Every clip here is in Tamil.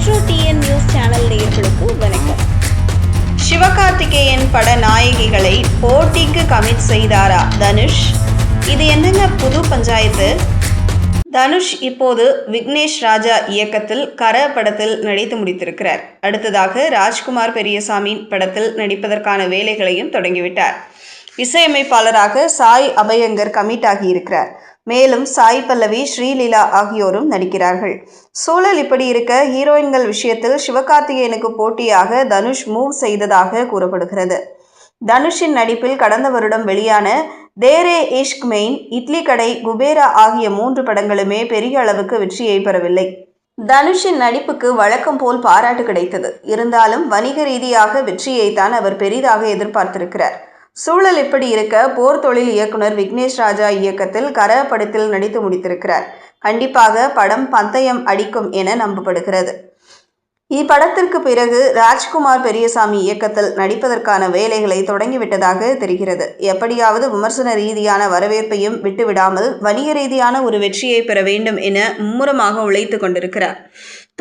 மெட்ரோ டிஎன் நியூஸ் சேனல் நேயர்களுக்கு வணக்கம். சிவகார்த்திகேயன் பட நாயகிகளை போட்டிக்கு கமிட் செய்தாரா தனுஷ்? இது என்னங்க புது பஞ்சாயத்து? தனுஷ் இப்போது விக்னேஷ் ராஜா இயக்கத்தில் கர படத்தில் நடித்து முடித்திருக்கிறார். அடுத்ததாக ராஜ்குமார் பெரியசாமி படத்தில் நடிப்பதற்கான வேலைகளையும் தொடங்கிவிட்டார். இசையமைப்பாளராக சாய் அபயங்கர் கமிட் ஆகியிருக்கிறார். மேலும் சாய் பல்லவி ஸ்ரீலீலா ஆகியோரும் நடிக்கிறார்கள். சூழல் இப்படி இருக்க ஹீரோயின்கள் விஷயத்தில் சிவகார்த்திகேயனுக்கு போட்டியாக தனுஷ் மூவ் செய்ததாக கூறப்படுகிறது. தனுஷின் நடிப்பில் கடந்த வருடம் வெளியான தேரே இஷ்க் மெயின் இட்லி கடை குபேரா ஆகிய மூன்று படங்களுமே பெரிய அளவுக்கு வெற்றியை பெறவில்லை. தனுஷின் நடிப்புக்கு வழக்கம் போல் பாராட்டு கிடைத்தது. இருந்தாலும் வணிக ரீதியாக வெற்றியைத்தான் அவர் பெரிதாக எதிர்பார்த்திருக்கிறார். சூழல் இப்படி இருக்க போர் தொழில் இயக்குனர் விக்னேஷ் ராஜா இயக்கத்தில் கர படத்தில் நடித்து முடித்திருக்கிறார். கண்டிப்பாக படம் பந்தயம் அடிக்கும் என நம்பப்படுகிறது. இப்படத்திற்கு பிறகு ராஜ்குமார் பெரியசாமி இயக்கத்தில் நடிப்பதற்கான வேலைகளை தொடங்கிவிட்டதாக தெரிகிறது. எப்படியாவது விமர்சன ரீதியான வரவேற்பையும் விட்டுவிடாமல் வணிக ரீதியான ஒரு வெற்றியை பெற வேண்டும் என மும்முரமாக உழைத்து கொண்டிருக்கிறார்.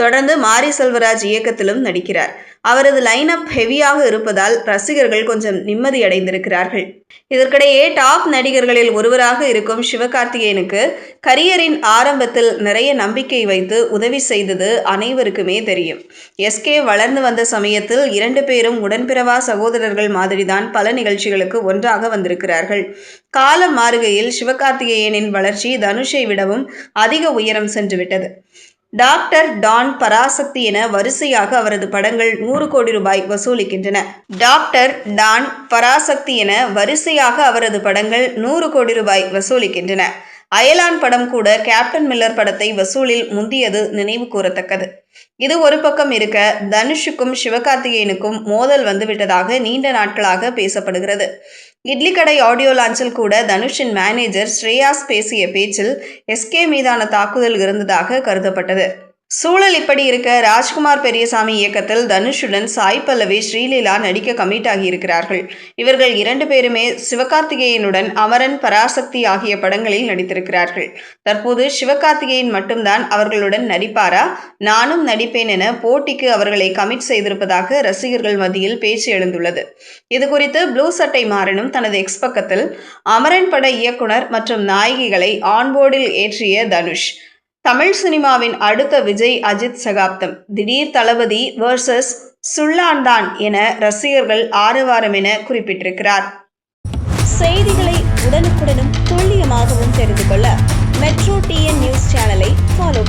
தொடர்ந்து மாரி செல்வராஜ் இயக்கத்திலும் நடிக்கிறார். அவரது லைன் அப் ஹெவியாக இருப்பதால் ரசிகர்கள் கொஞ்சம் நிம்மதியடைந்திருக்கிறார்கள் இதற்கிடையே டாப் நடிகர்களில் ஒருவராக இருக்கும் சிவகார்த்திகேயனுக்கு கரியரின் ஆரம்பத்தில் நிறைய நம்பிக்கை வைத்து உதவி செய்தது அனைவருக்குமே தெரியும். எஸ்கே வளர்ந்து வந்த சமயத்தில் இரண்டு பேரும் உடன்பிறவா சகோதரர்கள் மாதிரிதான் பல நிகழ்ச்சிகளுக்கு ஒன்றாக வந்திருக்கிறார்கள். காலம் மாறுகையில் சிவகார்த்திகேயனின் வளர்ச்சி தனுஷை விடவும் அதிக உயரம் சென்றுவிட்டது. டாக்டர் டான் பராசக்தி என வரிசையாக அவரது படங்கள் நூறு கோடி ரூபாய் வசூலிக்கின்றன. டாக்டர் டான் பராசக்தி என வரிசையாக அவரது படங்கள் நூறு கோடி ரூபாய் வசூலிக்கின்றன. அயலான் படம் கூட கேப்டன் மில்லர் படத்தை வசூலில் முந்தியது நினைவு கூறத்தக்கது. இது ஒரு பக்கம் இருக்க தனுஷுக்கும் சிவகார்த்திகேயனுக்கும் மோதல் வந்துவிட்டதாக நீண்ட நாட்களாக பேசப்படுகிறது. இட்லி கடை ஆடியோ லான்ச்சில் கூட தனுஷின் மேனேஜர் ஸ்ரேயாஸ் பேசிய பேச்சில் எஸ்கே மீதான தாக்குதல் இருந்ததாக கருதப்பட்டது. சூழல் இப்படி இருக்க ராஜ்குமார் பெரியசாமி இயக்கத்தில் தனுஷுடன் சாய் பல்லவி ஸ்ரீலீலா நடிக்க கமிட் ஆகியிருக்கிறார்கள். இவர்கள் இரண்டு பேருமே சிவகார்த்திகேயனுடன் அமரன் பராசக்தி ஆகிய படங்களில் நடித்திருக்கிறார்கள். தற்போது சிவகார்த்திகேயன் மட்டும்தான் அவர்களுடன் நடிப்பாரா? நானும் நடிப்பேன் என போட்டிக்கு அவர்களை கமிட் செய்திருப்பதாக ரசிகர்கள் மத்தியில் பேச்சு எழுந்துள்ளது. இது குறித்து ப்ளூ சட்டை மாறனும் தனது எக்ஸ் பக்கத்தில் அமரன் பட இயக்குனர் மற்றும் நாயகிகளை ஆன்போர்டில் ஏற்றிய தனுஷ். தமிழ் சினிமாவின் அடுத்த விஜய் அஜித் சகாப்தம். திடீர் தளபதி வர்சஸ் சுள்ளான்தான் என ரசிகர்கள் ஆரவாரம் என குறிப்பிட்டிருக்கிறார். செய்திகளை உடனுக்குடனும் துல்லியமாகவும் தெரிந்து கொள்ள மெட்ரோ டிஎன் நியூஸ் சேனலை ஃபாலோ